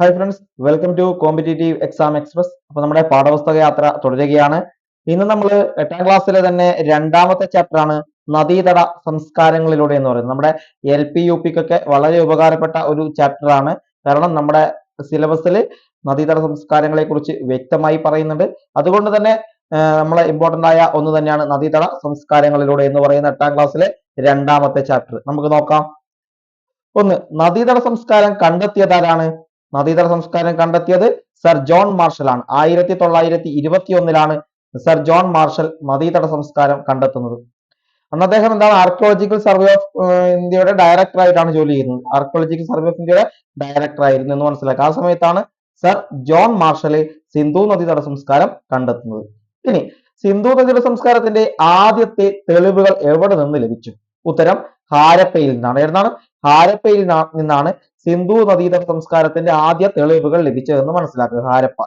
Hi friends welcome to competitive exam express അപ്പൊ നമ്മുടെ പാഠപുസ്തക യാത്ര തുടരുകയാണ്. ഇന്ന് നമ്മൾ എട്ടാം ക്ലാസ്സിലെ തന്നെ രണ്ടാമത്തെ ചാപ്റ്റർ ആണ് നദീതട സംസ്കാരങ്ങളിലൂടെ എന്ന് പറയുന്നത്. നമ്മുടെ എൽ പി യു പിക്കൊക്കെ വളരെ ഉപകാരപ്പെട്ട ഒരു ചാപ്റ്റർ ആണ്. കാരണം നമ്മുടെ സിലബസിൽ നദീതട സംസ്കാരങ്ങളെ കുറിച്ച് വ്യക്തമായി പറയുന്നുണ്ട്. അതുകൊണ്ട് തന്നെ നമ്മളെ ഇമ്പോർട്ടന്റ് ആയ ഒന്ന് തന്നെയാണ് നദീതട സംസ്കാരങ്ങളിലൂടെ എന്ന് പറയുന്ന എട്ടാം ക്ലാസ്സിലെ രണ്ടാമത്തെ ചാപ്റ്റർ നമുക്ക് നോക്കാം. ഒന്ന് നദീതട സംസ്കാരം കണ്ടെത്തിയതാരാണ് നദീതട സംസ്കാരം കണ്ടെത്തിയത് സർ ജോൺ മാർഷൽ ആണ്. ആയിരത്തി തൊള്ളായിരത്തി ഇരുപത്തി ഒന്നിലാണ് സർ ജോൺ മാർഷൽ നദീതട സംസ്കാരം കണ്ടെത്തുന്നത്. അന്ന് അദ്ദേഹം എന്താണ് ആർക്കിയോളജിക്കൽ സർവേ ഓഫ് ഇന്ത്യയുടെ ഡയറക്ടർ ആയിട്ടാണ് ജോലി ചെയ്യുന്നത്. ആർക്കിയോളജിക്കൽ സർവേ ഓഫ് ഇന്ത്യയുടെ ഡയറക്ടർ ആയിരുന്നു എന്ന് മനസ്സിലാക്കുക ആ സമയത്താണ് സർ ജോൺ മാർഷൽ സിന്ധു നദീതട സംസ്കാരം കണ്ടെത്തുന്നത്. ഇനി സിന്ധു നദീതട സംസ്കാരത്തിന്റെ ആദ്യത്തെ തെളിവുകൾ എവിടെ നിന്ന് ലഭിച്ചു? ഉത്തരം ഹാരപ്പയിൽ നിന്നാണ്. ഏതാണ് ഹാരപ്പയിൽ നിന്നാണ് സിന്ധു നദീതട സംസ്കാരത്തിന്റെ ആദ്യ തെളിവുകൾ ലഭിച്ചതെന്ന് മനസ്സിലാക്കുക. ഹാരപ്പ.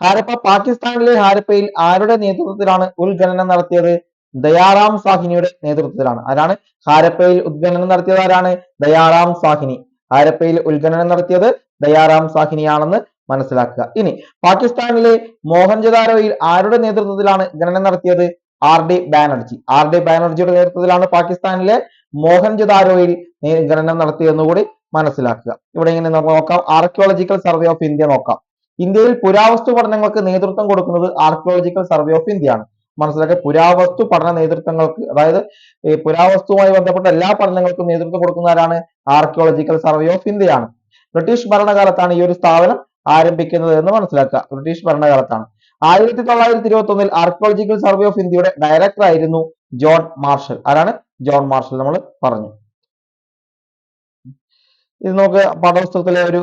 ഹാരപ്പ പാകിസ്ഥാനിലെ ഹാരപ്പയിൽ ആരുടെ നേതൃത്വത്തിലാണ് ഉത്ഖനനം നടത്തിയത്? ദയാറാം സാഹിനിയുടെ നേതൃത്വത്തിലാണ്. ആരാണ്? ഹാരപ്പയിൽ ഉത്ഖനനം നടത്തിയത് ആരാണ്? ദയാറാം സാഹിനി. ഹാരപ്പയിൽ ഉത്ഖനനം നടത്തിയത് ദയാറാം സാഹിനിയാണെന്ന് മനസ്സിലാക്കുക. ഇനി പാകിസ്ഥാനിലെ മോഹൻജദാരോയിൽ ആരുടെ നേതൃത്വത്തിലാണ് ഖനനം നടത്തിയത്? R D Banerjee. R D ബാനർജിയുടെ നേതൃത്വത്തിലാണ് പാകിസ്ഥാനിലെ മോഹൻജദാരോയിൽ ഖനനം നടത്തിയെന്ന് കൂടി മനസ്സിലാക്കുക. ഇവിടെ ഇങ്ങനെ നോക്കാം? ആർക്കിയോളജിക്കൽ സർവേ ഓഫ് ഇന്ത്യ നോക്കാം. ഇന്ത്യയിൽ പുരാവസ്തു പഠനങ്ങൾക്ക് നേതൃത്വം കൊടുക്കുന്നത് ആർക്കിയോളജിക്കൽ സർവേ ഓഫ് ഇന്ത്യ ആണ്. മനസ്സിലാക്കുക പുരാവസ്തു പഠന നേതൃത്വങ്ങൾക്ക് അതായത് ഈ പുരാവസ്തുവുമായി ബന്ധപ്പെട്ട എല്ലാ പഠനങ്ങൾക്കും നേതൃത്വം കൊടുക്കുന്ന ആരാണ്? ആർക്കിയോളജിക്കൽ സർവേ ഓഫ് ഇന്ത്യ ആണ്. ബ്രിട്ടീഷ് ഭരണകാലത്താണ് ഈ ഒരു സ്ഥാപനം ആരംഭിക്കുന്നത് എന്ന് മനസ്സിലാക്കുക. ബ്രിട്ടീഷ് ഭരണകാലത്താണ്. ആയിരത്തി തൊള്ളായിരത്തി ഇരുപത്തി ഒന്നിൽ ആർക്കിയോളജിക്കൽ സർവേ ഓഫ് ഇന്ത്യയുടെ ഡയറക്ടർ ആയിരുന്നു ജോൺ മാർഷൽ. ആരാണ്? ജോൺ മാർഷൽ നമ്മൾ പറഞ്ഞു. ഇത് നമുക്ക് പാഠപുസ്തകത്തിലെ ഒരു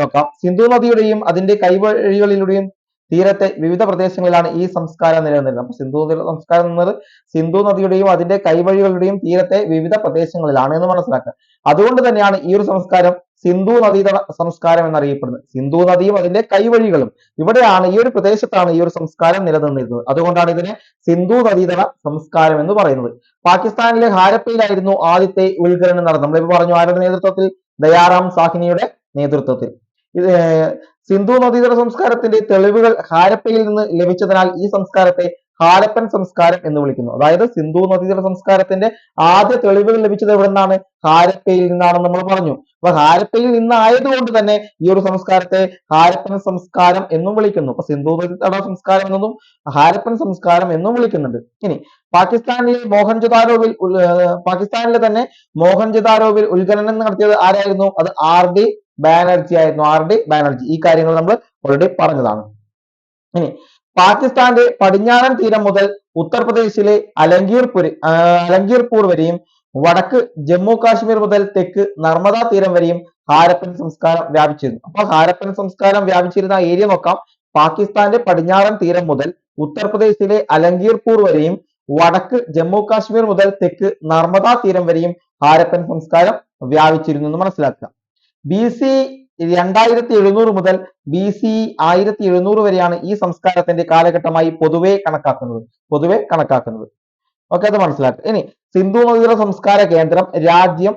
നോക്കാം. സിന്ധു നദിയുടെയും അതിന്റെ കൈവഴികളിലൂടെയും തീരത്തെ വിവിധ പ്രദേശങ്ങളിലാണ് ഈ സംസ്കാരം നിലനിന്നിരുന്നത്. അപ്പൊ സിന്ധു സംസ്കാരം എന്നത് സിന്ധു നദിയുടെയും അതിന്റെ കൈവഴികളുടെയും തീരത്തെ വിവിധ പ്രദേശങ്ങളിലാണ് എന്ന് മനസ്സിലാക്കുക. അതുകൊണ്ട് തന്നെയാണ് ഈ ഒരു സംസ്കാരം സിന്ധു നദീതട സംസ്കാരം എന്നറിയപ്പെടുന്നത്. സിന്ധു നദിയും അതിന്റെ കൈവഴികളും ഇവിടെയാണ് ഈ ഒരു പ്രദേശത്താണ് ഈ ഒരു സംസ്കാരം നിലനിന്നിരുന്നത്. അതുകൊണ്ടാണ് ഇതിനെ സിന്ധു നദീതട സംസ്കാരം എന്ന് പറയുന്നത്. പാകിസ്ഥാനിലെ ഹാരപ്പയിലായിരുന്നു ആദ്യത്തെ ഉൽഖനനം നടന്നത്. നമ്മളിപ്പോ പറഞ്ഞു ആരുടെ നേതൃത്വത്തിൽ? ദയാറാം സാഹിനിയുടെ നേതൃത്വത്തിൽ. ഇത് സിന്ധു നദീതട സംസ്കാരത്തിന്റെ തെളിവുകൾ ഹാരപ്പയിൽ നിന്ന് ലഭിച്ചതിനാൽ ഈ സംസ്കാരത്തെ ഹാരപ്പൻ സംസ്കാരം എന്ന് വിളിക്കുന്നു. അതായത് സിന്ധു നദീതട സംസ്കാരത്തിന്റെ ആദ്യ തെളിവുകൾ ലഭിച്ചത് എവിടെ നിന്നാണ് ഹാരപ്പയിൽ നിന്നാണെന്ന് നമ്മൾ പറഞ്ഞു. അപ്പൊ ഹാരപ്പയിൽ നിന്നായതുകൊണ്ട് തന്നെ ഈ ഒരു സംസ്കാരത്തെ ഹാരപ്പൻ സംസ്കാരം എന്നും വിളിക്കുന്നു. അപ്പൊ സിന്ധു നദീതട സംസ്കാരം എന്നതും ഹാരപ്പൻ സംസ്കാരം എന്നും വിളിക്കുന്നുണ്ട്. ഇനി പാകിസ്ഥാനിലെ മോഹൻജദാരോവിൽ പാകിസ്ഥാനിലെ തന്നെ മോഹൻജദാരോവിൽ ഉത്ഖനനം നടത്തിയത് ആരായിരുന്നു? അത് ആർ ഡി ബാനർജി ആയിരുന്നു. R D Banerjee. ഈ കാര്യങ്ങൾ നമ്മൾ ഓൾറെഡി പറഞ്ഞതാണ്. ഇനി പാകിസ്ഥാന്റെ പടിഞ്ഞാറൻ തീരം മുതൽ ഉത്തർപ്രദേശിലെ അലങ്കീർപുർ അലങ്കീർപൂർ വരെയും വടക്ക് ജമ്മു കാശ്മീർ മുതൽ തെക്ക് നർമ്മദ തീരം വരെയും ഹാരപ്പൻ സംസ്കാരം വ്യാപിച്ചിരുന്നു. അപ്പൊ ഹാരപ്പൻ സംസ്കാരം വ്യാപിച്ചിരുന്ന ഏരിയ നോക്കാം. പാകിസ്ഥാന്റെ പടിഞ്ഞാറൻ തീരം മുതൽ ഉത്തർപ്രദേശിലെ അലങ്കീർപൂർ വരെയും വടക്ക് ജമ്മു കാശ്മീർ മുതൽ തെക്ക് നർമ്മദ തീരം വരെയും ഹാരപ്പൻ സംസ്കാരം വ്യാപിച്ചിരുന്നു എന്ന് മനസ്സിലാക്കുക. ബി സി രണ്ടായിരത്തി എഴുന്നൂറ് മുതൽ ബി സി ആയിരത്തി എഴുന്നൂറ് വരെയാണ് ഈ സംസ്കാരത്തിന്റെ കാലഘട്ടമായി പൊതുവെ കണക്കാക്കുന്നത്. പൊതുവെ കണക്കാക്കുന്നത്. ഓക്കെ അത് മനസ്സിലാക്കുക ഇനി സിന്ധു നദീതട സംസ്കാര കേന്ദ്രം രാജ്യം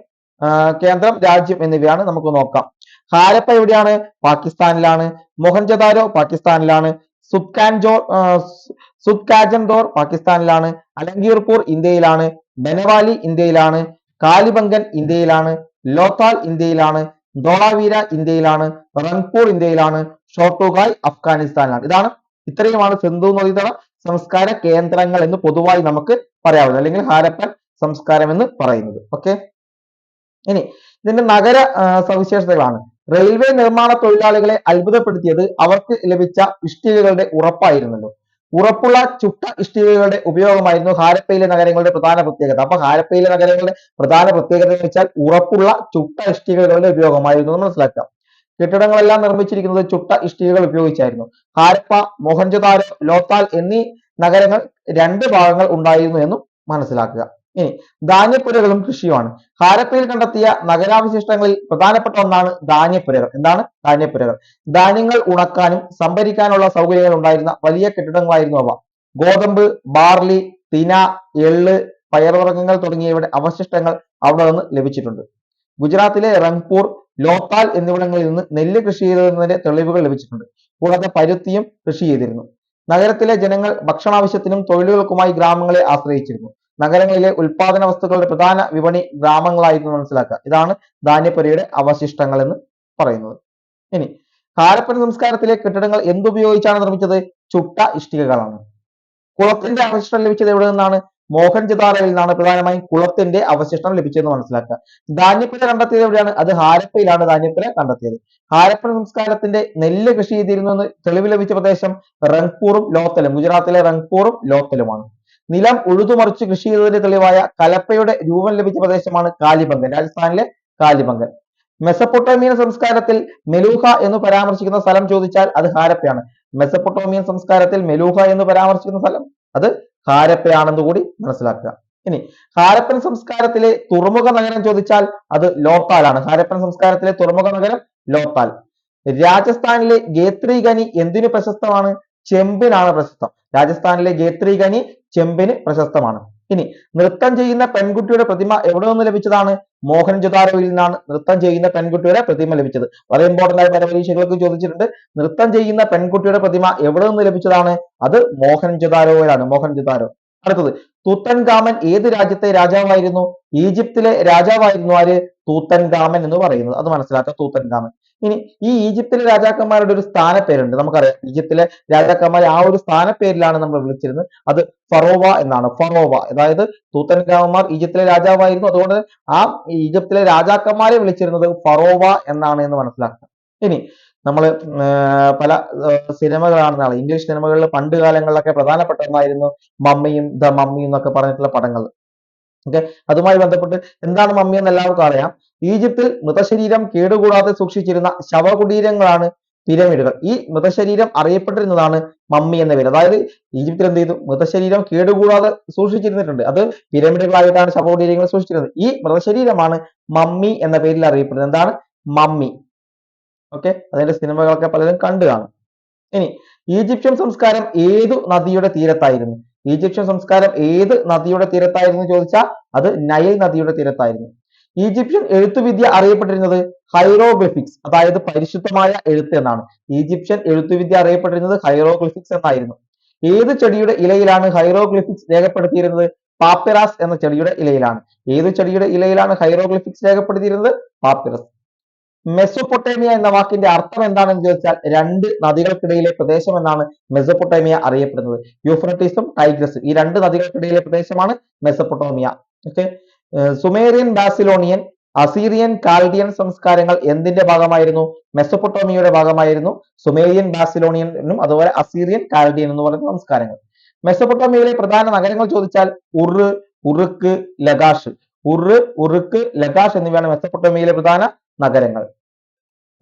കേന്ദ്രം രാജ്യം എന്നിവയാണ് നമുക്ക് നോക്കാം. ഹാരപ്പ എവിടെയാണ്? പാകിസ്ഥാനിലാണ്. മോഹൻജദാരോ പാകിസ്ഥാനിലാണ്. സുബ്കാൻജോർ സുത്കാജൻദോർ പാകിസ്ഥാനിലാണ്. അലങ്കീർപൂർ ഇന്ത്യയിലാണ്. ബനവാലി ഇന്ത്യയിലാണ്. കാലിബംഗൻ ഇന്ത്യയിലാണ്. ലോത്താൽ ഇന്ത്യയിലാണ്. ധോളാവീര ഇന്ത്യയിലാണ് റൺപൂർ ഇന്ത്യയിലാണ് ഷോട്ടുഗായ് അഫ്ഗാനിസ്ഥാനിലാണ്. ഇതാണ് ഇത്രയുമാണ് സിന്ധു നദീതട സംസ്കാര കേന്ദ്രങ്ങൾ എന്ന് പൊതുവായി നമുക്ക് പറയാവുന്നത് അല്ലെങ്കിൽ ഹാരപ്പൻ സംസ്കാരം എന്ന് പറയുന്നത്. ഓക്കെ ഇനി ഇതിന്റെ നഗര സവിശേഷതകളാണ്. റെയിൽവേ നിർമ്മാണ തൊഴിലാളികളെ അത്ഭുതപ്പെടുത്തിയത് അവർക്ക് ലഭിച്ച ഇഷ്ടികകളുടെ ഉറപ്പായിരുന്നല്ലോ. ഉറപ്പുള്ള ചുട്ട ഇഷ്ടികകളുടെ ഉപയോഗമായിരുന്നു ഹാരപ്പയിലെ നഗരങ്ങളുടെ പ്രധാന പ്രത്യേകത. അപ്പൊ ഹാരപ്പയിലെ നഗരങ്ങളുടെ പ്രധാന പ്രത്യേകത എന്ന് വെച്ചാൽ ഉറപ്പുള്ള ചുട്ട ഇഷ്ടികകളുടെ ഉപയോഗമായിരുന്നു എന്ന് മനസ്സിലാക്കാം. കെട്ടിടങ്ങളെല്ലാം നിർമ്മിച്ചിരിക്കുന്നത് ചുട്ട ഇഷ്ടികകൾ ഉപയോഗിച്ചായിരുന്നു. ഹാരപ്പ മോഹൻജദാരോ ലോത്താൽ എന്നീ നഗരങ്ങൾ രണ്ട് ഭാഗങ്ങൾ ഉണ്ടായിരുന്നു എന്നും മനസ്സിലാക്കുക. ഇനി ധാന്യപ്പുരകളും കൃഷിയുമാണ്. ഹാരപ്പയിൽ കണ്ടെത്തിയ നഗരാവശിഷ്ടങ്ങളിൽ പ്രധാനപ്പെട്ട ഒന്നാണ് ധാന്യപ്പുരകൾ. എന്താണ്? ധാന്യപ്പുരകൾ. ധാന്യങ്ങൾ ഉണക്കാനും സംഭരിക്കാനുള്ള സൗകര്യങ്ങൾ ഉണ്ടായിരുന്ന വലിയ കെട്ടിടങ്ങളായിരുന്നു അവ. ഗോതമ്പ് ബാർലി തിന എള്ള് പയർവർഗങ്ങൾ തുടങ്ങിയവയുടെ അവശിഷ്ടങ്ങൾ അവിടെ നിന്ന് ലഭിച്ചിട്ടുണ്ട്. ഗുജറാത്തിലെ റംഗ്പൂർ ലോത്താൽ എന്നിവിടങ്ങളിൽ നിന്ന് നെല്ല് കൃഷി ചെയ്തതിന്റെ തെളിവുകൾ ലഭിച്ചിട്ടുണ്ട്. കൂടാതെ പരുത്തിയും കൃഷി ചെയ്തിരുന്നു. നഗരത്തിലെ ജനങ്ങൾ ഭക്ഷണാവശ്യത്തിനും തൊഴിലുകൾക്കുമായി ഗ്രാമങ്ങളെ ആശ്രയിച്ചിരുന്നു. നഗരങ്ങളിലെ ഉൽപാദന വസ്തുക്കളുടെ പ്രധാന വിപണി ഗ്രാമങ്ങളായിരുന്നു മനസ്സിലാക്കുക. ഇതാണ് ധാന്യപ്പുരയുടെ അവശിഷ്ടങ്ങൾ എന്ന് പറയുന്നത്. ഇനി ഹാരപ്പൻ സംസ്കാരത്തിലെ കെട്ടിടങ്ങൾ എന്തുപയോഗിച്ചാണ് നിർമ്മിച്ചത്? ചുട്ട ഇഷ്ടികകളാണ്. കുളത്തിന്റെ അവശിഷ്ടം ലഭിച്ചത് എവിടെ നിന്നാണ്? മോഹൻ ജിതാറയിൽ നിന്നാണ് പ്രധാനമായും കുളത്തിന്റെ അവശിഷ്ടം ലഭിച്ചതെന്ന് മനസ്സിലാക്കുക. ധാന്യപ്പുര കണ്ടെത്തിയത് എവിടെയാണ്? അത് ഹാരപ്പയിലാണ് ധാന്യപ്പുര കണ്ടെത്തിയത്. ഹാരപ്പൻ സംസ്കാരത്തിന്റെ നെല്ല് കൃഷി ചെയ്തിരുന്നു എന്ന് തെളിവ് ലഭിച്ച പ്രദേശം റംഗ്പൂറും ലോത്തലും. ഗുജറാത്തിലെ റംഗ്പൂറും ലോത്തലുമാണ്. നിലം ഉഴുതുമറിച്ച് കൃഷി ചെയ്തതിന്റെ തെളിവായ കലപ്പയുടെ രൂപം ലഭിച്ച പ്രദേശമാണ് കാലിബംഗൻ രാജസ്ഥാനിലെ കാലിബംഗൻ. മെസപ്പൊട്ടോമിയൻ സംസ്കാരത്തിൽ മെലൂഹ എന്ന് പരാമർശിക്കുന്ന സ്ഥലം ചോദിച്ചാൽ അത് ഹാരപ്പയാണ്. മെസപ്പൊട്ടോമിയൻ സംസ്കാരത്തിൽ മെലൂഹ എന്ന് പരാമർശിക്കുന്ന സ്ഥലം അത് ഹാരപ്പയാണെന്ന് കൂടി മനസ്സിലാക്കുക. ഇനി ഹാരപ്പൻ സംസ്കാരത്തിലെ തുറമുഖ നഗരം ചോദിച്ചാൽ അത് ലോത്താലാണ് ഹാരപ്പൻ സംസ്കാരത്തിലെ തുറമുഖ നഗരം ലോത്താൽ രാജസ്ഥാനിലെ ഗേത്രി ഖനി എന്തിനു പ്രശസ്തമാണ്? ചെമ്പിനാണ് പ്രശസ്തം. രാജസ്ഥാനിലെ ഗേത്രി ഖനി ചെമ്പിന് പ്രശസ്തമാണ്. ഇനി നൃത്തം ചെയ്യുന്ന പെൺകുട്ടിയുടെ പ്രതിമ എവിടെ നിന്ന് ലഭിച്ചതാണ്? മോഹൻ മോഹൻജൊദാരോയിൽ നിന്നാണ് നൃത്തം ചെയ്യുന്ന പെൺകുട്ടിയുടെ പ്രതിമ ലഭിച്ചത്. വളരെ ഇമ്പോർട്ടന്റ് ആയ പല പരീക്ഷകൾക്ക് ചോദിച്ചിട്ടുണ്ട്. നൃത്തം ചെയ്യുന്ന പെൺകുട്ടിയുടെ പ്രതിമ എവിടെ നിന്ന് ലഭിച്ചതാണ്? അത് മോഹൻ ജുദാരോയിലാണ് മോഹൻ മോഹൻജൊദാരോ അടുത്തത് തൂത്തൻഗാമൻ ഏത് രാജ്യത്തെ രാജാവായിരുന്നു? ഈജിപ്തിലെ രാജാവായിരുന്നു ആര്? തൂത്തൻഗാമൻ എന്ന് പറയുന്നത്. അത് മനസ്സിലാക്കുക തൂത്തൻഗാമൻ. ഇനി ഈ ഈജിപ്തിലെ രാജാക്കന്മാരുടെ ഒരു സ്ഥാനപ്പേരുണ്ട്. നമുക്കറിയാം ഈജിപ്തിലെ രാജാക്കന്മാരെ ആ ഒരു സ്ഥാനപ്പേരിലാണ് നമ്മൾ വിളിച്ചിരുന്നത്. അത് ഫറോവ എന്നാണ്. ഫറോവ. അതായത് തൂത്തൻഗാമന്മാർ ഈജിപ്തിലെ രാജാവായിരുന്നു. അതുകൊണ്ട് ആ ഈജിപ്തിലെ രാജാക്കന്മാരെ വിളിച്ചിരുന്നത് ഫറോവ എന്നാണ് എന്ന് മനസ്സിലാക്കുക ഇനി നമ്മൾ പല സിനിമകളാണ് നാളെ. ഇംഗ്ലീഷ് സിനിമകളിൽ പണ്ട് കാലങ്ങളിലൊക്കെ പ്രധാനപ്പെട്ട ഒന്നായിരുന്നു മമ്മിയും ദ മമ്മിയും എന്നൊക്കെ പറഞ്ഞിട്ടുള്ള പടങ്ങൾ ഓക്കെ? അതുമായി ബന്ധപ്പെട്ട് എന്താണ് മമ്മി എന്ന് എല്ലാവർക്കും അറിയാം. ഈജിപ്തിൽ മൃതശരീരം കേടുകൂടാതെ സൂക്ഷിച്ചിരുന്ന ശവകുടീരങ്ങളാണ് പിരമിഡുകൾ. ഈ മൃതശരീരം അറിയപ്പെട്ടിരുന്നതാണ് മമ്മി എന്ന പേര്. അതായത് ഈജിപ്തിൽ എന്ത് ചെയ്തു? മൃതശരീരം കേടുകൂടാതെ സൂക്ഷിച്ചിരുന്നിട്ടുണ്ട്. അത് പിരമിഡുകളായിട്ടാണ് ശവകുടീരങ്ങൾ സൂക്ഷിച്ചിരുന്നത്. ഈ മൃതശരീരമാണ് മമ്മി എന്ന പേരിൽ അറിയപ്പെടുന്നത്. എന്താണ്? മമ്മി. ഓക്കെ അതിന്റെ സിനിമകളൊക്കെ പലരും കണ്ടു കാണും. ഇനി ഈജിപ്ഷ്യൻ സംസ്കാരം ഏതു നദിയുടെ തീരത്തായിരുന്നു? ഈജിപ്ഷ്യൻ സംസ്കാരം ഏത് നദിയുടെ തീരത്തായിരുന്നു ചോദിച്ചാൽ അത് നൈൽ നദിയുടെ തീരത്തായിരുന്നു. ഈജിപ്ഷ്യൻ എഴുത്തുവിദ്യ അറിയപ്പെട്ടിരുന്നത് ഹൈറോഗ്ലിഫിക്സ് അതായത് പരിശുദ്ധമായ എഴുത്ത് എന്നാണ്. ഈജിപ്ഷ്യൻ എഴുത്തുവിദ്യ അറിയപ്പെട്ടിരുന്നത് ഹൈറോഗ്ലിഫിക്സ് എന്നായിരുന്നു. ഏത് ചെടിയുടെ ഇലയിലാണ് ഹൈറോഗ്ലിഫിക്സ് രേഖപ്പെടുത്തിയിരുന്നത്? പാപ്പിറാസ് എന്ന ചെടിയുടെ ഇലയിലാണ്. ഏത് ചെടിയുടെ ഇലയിലാണ് ഹൈറോഗ്ലിഫിക്സ് രേഖപ്പെടുത്തിയിരുന്നത്? പാപ്പിറസ്. മെസൊപ്പൊട്ടേമിയ എന്ന വാക്കിന്റെ അർത്ഥം എന്താണെന്ന് ചോദിച്ചാൽ രണ്ട് നദികൾക്കിടയിലെ പ്രദേശം എന്നാണ് മെസൊപ്പൊട്ടേമിയ അറിയപ്പെടുന്നത്. യൂഫ്രട്ടീസും ടൈഗ്രസും. ഈ രണ്ട് നദികൾക്കിടയിലെ പ്രദേശമാണ് Mesopotamia okay Sumerian Babylonian Assyrian Chaldean സംസ്കാരങ്ങൾ എന്തിന്റെ ഭാഗമായിരുന്നു? മെസപ്പൊട്ടോമിയയുടെ ഭാഗമായിരുന്നു. സുമേറിയൻ ബാസിലോണിയനും അതുപോലെ അസീറിയൻ കാൽഡിയൻ എന്ന് പറയുന്ന സംസ്കാരങ്ങൾ. മെസപ്പൊട്ടോമിയയിലെ പ്രധാന നഗരങ്ങൾ ചോദിച്ചാൽ ഉറ് ഉറുക്ക് ലഗാഷ്. ഉറ് ഉറുക്ക് ലഗാഷ് എന്നിവയാണ് മെസ്സപ്പൊട്ടോമിയയിലെ പ്രധാന നഗരങ്ങൾ.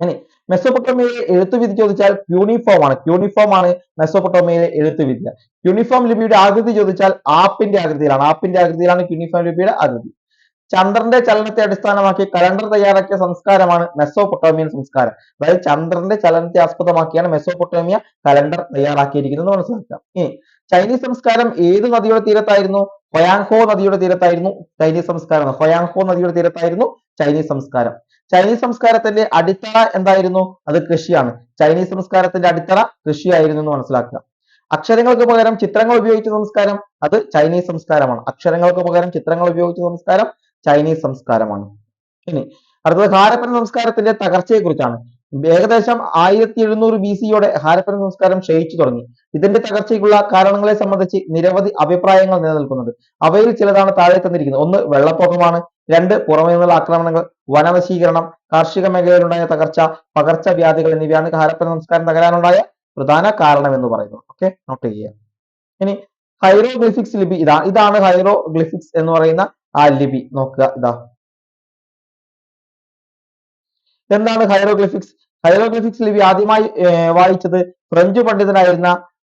ഇനി മെസ്സോപ്പൊട്ടോമിയയിലെ എഴുത്തുവിധി ചോദിച്ചാൽ ക്യൂണിഫോം ആണ്. ക്യൂണിഫോം ആണ് മെസ്സോപ്പൊട്ടോമിയയിലെ എഴുത്തുവിദ്യ ക്യൂണിഫോം ലിപിയുടെ ആകൃതി ചോദിച്ചാൽ ആപ്പിന്റെ ആകൃതിയിലാണ്. ആപ്പിന്റെ ആകൃതിയിലാണ് ക്യൂണിഫോം ലിപിയുടെ ആകൃതി. ചന്ദ്രന്റെ ചലനത്തെ അടിസ്ഥാനമാക്കി കലണ്ടർ തയ്യാറാക്കിയ സംസ്കാരമാണ് മെസ്സോപ്പൊട്ടോമിയൻ സംസ്കാരം. അതായത് ചന്ദ്രന്റെ ചലനത്തെ ആസ്പദമാക്കിയാണ് മെസ്സോപ്പൊട്ടോമിയ കലണ്ടർ തയ്യാറാക്കിയിരിക്കുന്നത് മനസ്സിലാക്കാം. ഇനി ചൈനീസ് സംസ്കാരം ഏത് നദിയുടെ തീരത്തായിരുന്നു? ഹൊയാൻഹോ നദിയുടെ തീരത്തായിരുന്നു ചൈനീസ് സംസ്കാരം. ഹൊയാൻഹോ നദിയുടെ തീരത്തായിരുന്നു ചൈനീസ് സംസ്കാരം. ചൈനീസ് സംസ്കാരത്തിന്റെ അടിത്തറ എന്തായിരുന്നു? അത് കൃഷിയാണ്. ചൈനീസ് സംസ്കാരത്തിന്റെ അടിത്തറ കൃഷിയായിരുന്നു എന്ന് മനസ്സിലാക്കുക. അക്ഷരങ്ങൾക്ക് പകരം ചിത്രങ്ങൾ ഉപയോഗിച്ച സംസ്കാരം അത് ചൈനീസ് സംസ്കാരമാണ്. അക്ഷരങ്ങൾക്ക് പകരം ചിത്രങ്ങൾ ഉപയോഗിച്ച സംസ്കാരം ചൈനീസ് സംസ്കാരമാണ്. ഇനി അടുത്തത് ഹാരപ്പൻ സംസ്കാരത്തിന്റെ തകർച്ചയെ കുറിച്ചാണ് ഏകദേശം ആയിരത്തി എഴുന്നൂറ് ബി സിയോടെ ഹാരപ്പൻ സംസ്കാരം ക്ഷയിച്ചു തുടങ്ങി. ഇതിന്റെ തകർച്ചയ്ക്കുള്ള കാരണങ്ങളെ സംബന്ധിച്ച് നിരവധി അഭിപ്രായങ്ങൾ നിലനിൽക്കുന്നുണ്ട്. അവയിൽ ചിലതാണ് താഴെ തന്നിരിക്കുന്നത്. ഒന്ന് വെള്ളപ്പൊക്കമാണ്. രണ്ട് പുറമേ നിന്നുള്ള ആക്രമണങ്ങൾ വനനശീകരണം കാർഷിക മേഖലയിലുണ്ടായ തകർച്ച പകർച്ചവ്യാധികൾ എന്നിവയാണ് ഹാരപ്പൻ സംസ്കാരം തകരാനുണ്ടായ പ്രധാന കാരണം എന്ന് പറയുന്നത്. ഓക്കെ നോട്ട് ചെയ്യുക. ഇനി ഹൈറോഗ്ലിഫിക്സ് ലിപി. ഇതാ ഇതാണ് ഹൈറോഗ്ലിഫിക്സ് എന്ന് പറയുന്ന ആ ലിപി. നോക്കുക. ഇതാ. എന്താണ് ഹൈറോഗ്ലിഫിക്സ് ഹൈറോഗ്ലിഫിക്സ് ലിപി ആദ്യമായി വായിച്ചത് ഫ്രഞ്ച് പണ്ഡിതനായിരുന്ന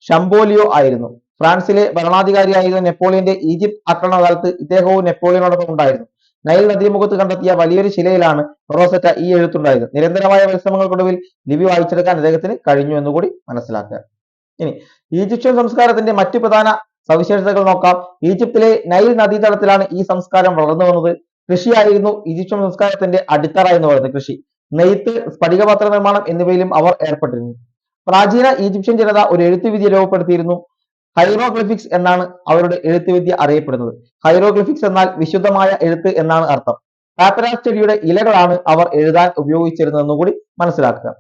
ഷംബോലിയോ ആയിരുന്നു. ഫ്രാൻസിലെ ഭരണാധികാരിയായിരുന്ന നെപ്പോളിയന്റെ ഈജിപ്ത് ആക്രമണ കാലത്ത് ഇദ്ദേഹവും നെപ്പോളിയനോടൊപ്പം ഉണ്ടായിരുന്നു. നൈൽ നദീമുഖത്ത് കണ്ടെത്തിയ വലിയൊരു ശിലയിലാണ് റോസറ്റ ഈ എഴുത്തുണ്ടായത്. നിരന്തരമായ പരിശ്രമങ്ങൾക്കൊടുവിൽ ലിപി വായിച്ചെടുക്കാൻ അദ്ദേഹത്തിന് കഴിഞ്ഞു എന്നുകൂടി മനസ്സിലാക്കുക. ഇനി ഈജിപ്ഷ്യൻ സംസ്കാരത്തിന്റെ മറ്റു പ്രധാന സവിശേഷതകൾ നോക്കാം. ഈജിപ്തിലെ നൈൽ നദീതടത്തിലാണ് ഈ സംസ്കാരം വളർന്നു വന്നത് കൃഷിയായിരുന്നു ഈജിപ്ഷ്യൻ സംസ്കാരത്തിന്റെ അടിത്തറ എന്ന് പറയുന്നത് കൃഷി. നെയ്ത്ത് സ്ഫടികപത്ര നിർമ്മാണം എന്നിവയിലും അവർ ഏർപ്പെട്ടിരുന്നു. പ്രാചീന ഈജിപ്ഷ്യൻ ജനത ഒരു എഴുത്തുവിദ്യ രൂപപ്പെടുത്തിയിരുന്നു. ഹൈറോഗ്ലിഫിക്സ് എന്നാണ് അവരുടെ എഴുത്തുവിദ്യ അറിയപ്പെടുന്നത്. ഹൈറോഗ്ലിഫിക്സ് എന്നാൽ വിശുദ്ധമായ എഴുത്ത് എന്നാണ് അർത്ഥം. പാപ്പരാസ് ചെടിയുടെ ഇലകളാണ് അവർ എഴുതാൻ ഉപയോഗിച്ചിരുന്നതെന്ന് കൂടി മനസ്സിലാക്കുക.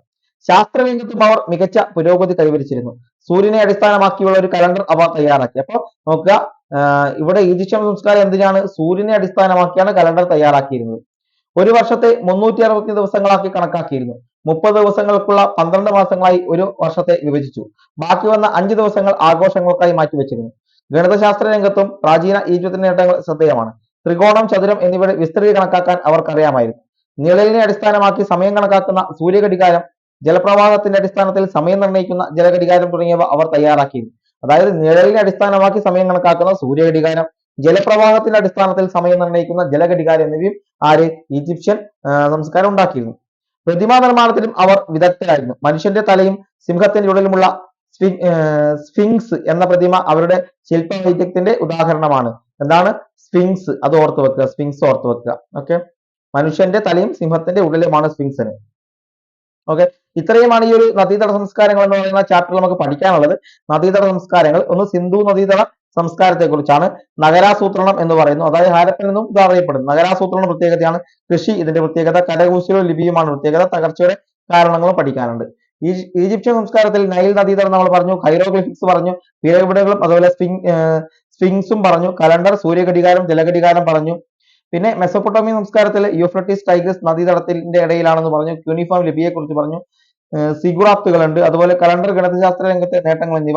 ശാസ്ത്രരംഗത്തും അവർ മികച്ച പുരോഗതി കൈവരിച്ചിരുന്നു. സൂര്യനെ അടിസ്ഥാനമാക്കിയുള്ള ഒരു കലണ്ടർ അവർ തയ്യാറാക്കി. അപ്പോൾ നോക്കുക ഇവിടെ ഈജിപ്ഷ്യൻ സംസ്കാരം എന്തിനാണ് സൂര്യനെ അടിസ്ഥാനമാക്കിയാണ് കലണ്ടർ തയ്യാറാക്കിയിരുന്നത്? ഒരു വർഷത്തെ മുന്നൂറ്റി അറുപത്തി ദിവസങ്ങളാക്കി കണക്കാക്കിയിരുന്നു. മുപ്പത് ദിവസങ്ങൾക്കുള്ള പന്ത്രണ്ട് മാസങ്ങളായി ഒരു വർഷത്തെ വിഭജിച്ചു. ബാക്കി വന്ന അഞ്ച് ദിവസങ്ങൾ ആഘോഷങ്ങൾക്കായി മാറ്റിവെച്ചിരുന്നു. ഗണിതശാസ്ത്ര രംഗത്തും പ്രാചീന ഈജിപ്തിന്റെ നേട്ടങ്ങൾ ശ്രദ്ധേയമാണ്. ത്രികോണം ചതുരം എന്നിവയുടെ വിസ്തൃതി കണക്കാക്കാൻ അവർക്കറിയാമായിരുന്നു. നിഴലിനെ അടിസ്ഥാനമാക്കി സമയം കണക്കാക്കുന്ന സൂര്യഘടികാരം ജലപ്രവാഹത്തിന്റെ അടിസ്ഥാനത്തിൽ സമയം നിർണയിക്കുന്ന ജലഘടികാരം തുടങ്ങിയവ അവർ തയ്യാറാക്കിയിരുന്നു. അതായത് നിഴലിനെ അടിസ്ഥാനമാക്കി സമയം കണക്കാക്കുന്ന സൂര്യഘടികാരം ജലപ്രവാഹത്തിന്റെ അടിസ്ഥാനത്തിൽ സമയം നിർണയിക്കുന്ന ജലഘടികാരം എന്നിവയും ആര്? ഈജിപ്ഷ്യൻ സംസ്കാരം ഉണ്ടാക്കിയിരുന്നു. പ്രതിമാ നിർമ്മാണത്തിലും അവർ വിദഗ്ധരായിരുന്നു. മനുഷ്യന്റെ തലയും സിംഹത്തിന്റെ ഉടലുമുള്ള സ്ഫിങ്സ് എന്ന പ്രതിമ അവരുടെ ശില്പ വൈദഗ്ധ്യത്തിന്റെ ഉദാഹരണമാണ്. എന്താണ്? സ്ഫിങ്സ്. അത് ഓർത്ത് വെക്കുക. സ്ഫിങ്സ് ഓർത്ത് വെക്കുക. ഓക്കെ? മനുഷ്യന്റെ തലയും സിംഹത്തിന്റെ ഉടലുമാണ് സ്ഫിങ്സിന് ഓക്കെ? ഇത്രയുമാണ് ഈ ഒരു നദീതട സംസ്കാരങ്ങൾ എന്ന് പറയുന്ന ചാപ്റ്റർ നമുക്ക് പഠിക്കാനുള്ളത്. നദീതട സംസ്കാരങ്ങൾ. ഒന്ന് സിന്ധു നദീതട സംസ്കാരത്തെ കുറിച്ചാണ് നഗരാസൂത്രണം എന്ന് പറയുന്നു. അതായത് ഹാരപ്പൻ എന്നും ഇത് അറിയപ്പെടുന്നു. നഗരാസൂത്രണ പ്രത്യേകതയാണ് കൃഷി. ഇതിന്റെ പ്രത്യേകത കരകൗശലവും ലിപിയുമാണ്. പ്രത്യേകത തകർച്ചയുടെ കാരണങ്ങളും പഠിക്കാനുണ്ട്. ഈജി- ഈജിപ്ഷ്യൻ സംസ്കാരത്തിൽ നൈൽ നദീതടം നമ്മൾ പറഞ്ഞു ഹൈറോഗ്ലിഫിക്സ് പറഞ്ഞു പിരമിഡുകളും അതുപോലെ സ്പിങ് സ്പിങ്സും പറഞ്ഞു കലണ്ടർ സൂര്യഘടികാരം ജലഘടികാരം പറഞ്ഞു. പിന്നെ മെസൊപ്പൊട്ടോമിയ സംസ്കാരത്തിൽ യൂഫ്രട്ടീസ് ടൈഗ്രസ് നദീതടത്തിന്റെ ഇടയിലാണെന്ന് പറഞ്ഞു. ക്യൂണിഫോം ലിപിയെ കുറിച്ച് പറഞ്ഞു സിഗുറാത്തുകളുണ്ട്. അതുപോലെ കലണ്ടർ ഗണിതശാസ്ത്ര രംഗത്തെ നേട്ടങ്ങൾ എന്നിവ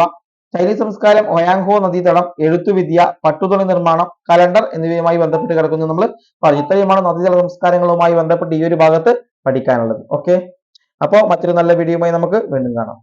ചൈനീസ് സംസ്കാരം ഒയാങ്ഹോ നദീതടം എഴുത്തുവിദ്യ പട്ടുതുണി നിർമ്മാണം കലണ്ടർ എന്നിവയുമായി ബന്ധപ്പെട്ട് കിടക്കുന്നു നമ്മൾ പറഞ്ഞു. ഇത്രയുമാണ് നദീതട സംസ്കാരങ്ങളുമായി ബന്ധപ്പെട്ട് ഈ ഒരു ഭാഗത്ത് പഠിക്കാനുള്ളത്. ഓക്കെ അപ്പോൾ മറ്റൊരു നല്ല വീഡിയോയുമായി നമുക്ക് വീണ്ടും കാണാം.